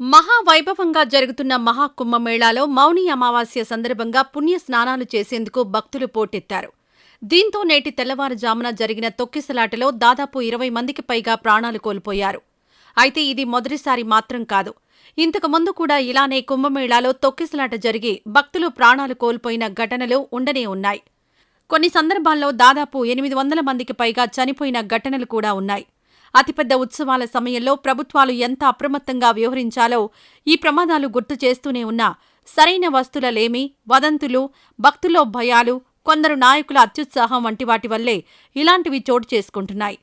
మహావైభవంగా జరుగుతున్న మహాకుంభమేళాలో మౌని అమావాస్య సందర్భంగా పుణ్య స్నానాలు చేసేందుకు భక్తులు పోటెత్తారు. దీంతో నేటి తెల్లవారుజామున జరిగిన తొక్కిసలాటలో దాదాపు ఇరవై మందికి పైగా ప్రాణాలు కోల్పోయారు. అయితే ఇది మొదటిసారి మాత్రం కాదు. ఇంతకు ముందు కూడా ఇలానే కుంభమేళాలో తొక్కిసలాట జరిగి భక్తులు ప్రాణాలు కోల్పోయిన ఘటనలు ఉండనే ఉన్నాయి. కొన్ని సందర్భాల్లో దాదాపు ఎనిమిది వందల మందికి పైగా చనిపోయిన ఘటనలు కూడా ఉన్నాయి. అతిపెద్ద ఉత్సవాల సమయంలో ప్రభుత్వాలు ఎంత అప్రమత్తంగా వ్యవహరించాలో ఈ ప్రమాదాలు గుర్తు చేస్తూనే ఉన్నా. సరైన వస్తువులలేమి వదంతులు భక్తుల్లో భయాలు కొందరు నాయకుల అత్యుత్సాహం వంటి వాటి వల్లే ఇలాంటివి చోటు చేసుకుంటున్నాయి.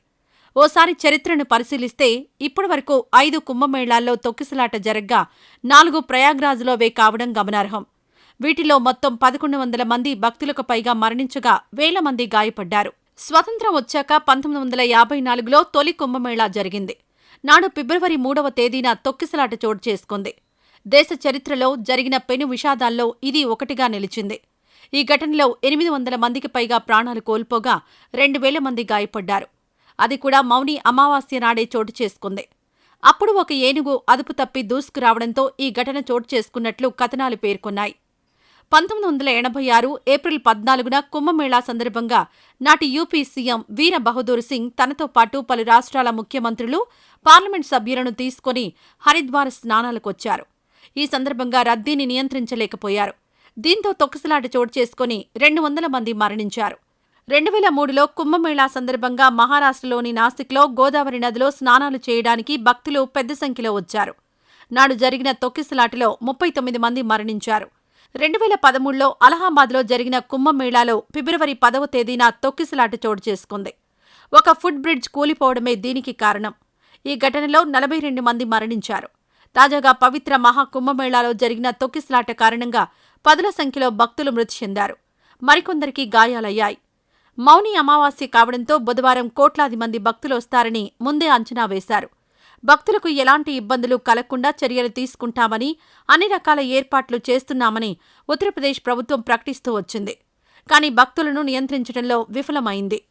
ఓసారి చరిత్రను పరిశీలిస్తే ఇప్పటివరకు ఐదు కుంభమేళాల్లో తొక్కిసలాట జరగ్గా నాలుగు ప్రయాగ్రాజ్లోవే కావడం గమనార్హం. వీటిలో మొత్తం పదకొండు వందల మంది భక్తులకు పైగా మరణించగా వేల మంది గాయపడ్డారు. స్వతంత్రం వచ్చాక పంతొమ్మిది వందల యాభై నాలుగులో తొలి కుంభమేళా జరిగింది. నాడు ఫిబ్రవరి మూడవ తేదీన తొక్కిసలాట చోటు చేసుకుంది. దేశ చరిత్రలో జరిగిన పెను విషాదాల్లో ఇది ఒకటిగా నిలిచింది. ఈ ఘటనలో ఎనిమిది వందల మందికి పైగా ప్రాణాలు కోల్పోగా రెండు వేల మంది గాయపడ్డారు. అది కూడా మౌని అమావాస్య నాడే చోటు చేసుకుంది. అప్పుడు ఒక ఏనుగు అదుపు తప్పి దూసుకురావడంతో ఈ ఘటన చోటు చేసుకున్నట్లు కథనాలు పేర్కొన్నాయి. పంతొమ్మిది వందల ఎనభై ఆరు ఏప్రిల్ పద్నాలుగున కుంభమేళా సందర్భంగా నాటి యూపీ సీఎం వీర బహదూర్ సింగ్ తనతో పాటు పలు రాష్ట్రాల ముఖ్యమంత్రులు పార్లమెంట్ సభ్యులను తీసుకుని హరిద్వార్ స్నానాలకొచ్చారు. ఈ సందర్భంగా రద్దీని నియంత్రించలేకపోయారు. దీంతో తొక్కిసలాట చోటు చేసుకుని రెండు వందల మంది మరణించారు. రెండు వేల మూడులో కుంభమేళా సందర్భంగా మహారాష్ట్రలోని నాసిక్లో గోదావరి నదిలో స్నానాలు చేయడానికి భక్తులు పెద్ద సంఖ్యలో వచ్చారు. నాడు జరిగిన తొక్కిసలాటలో ముప్పై తొమ్మిది మంది మరణించారు. రెండు వేల పదమూడులో అలహాబాద్లో జరిగిన కుంభమేళాలో ఫిబ్రవరి పదవ తేదీన తొక్కిసలాట చోటు చేసుకుంది. ఒక ఫుడ్ బ్రిడ్జ్ కూలిపోవడమే దీనికి కారణం. ఈ ఘటనలో నలభై రెండు మంది మరణించారు. తాజాగా పవిత్ర మహాకుంభమేళాలో జరిగిన తొక్కిసలాట కారణంగా పదుల సంఖ్యలో భక్తులు మృతి చెందారు. మరికొందరికి గాయాలయ్యాయి. మౌని అమావాస్య కావడంతో బుధవారం కోట్లాది మంది భక్తులు వస్తారని ముందే అంచనా వేశారు. భక్తులకు ఎలాంటి ఇబ్బందులు కలగకుండా చర్యలు తీసుకుంటామని అన్ని రకాల ఏర్పాట్లు చేస్తున్నామని ఉత్తరప్రదేశ్ ప్రభుత్వం ప్రకటిస్తూ వచ్చింది. కానీ భక్తులను నియంత్రించడంలో విఫలమైంది.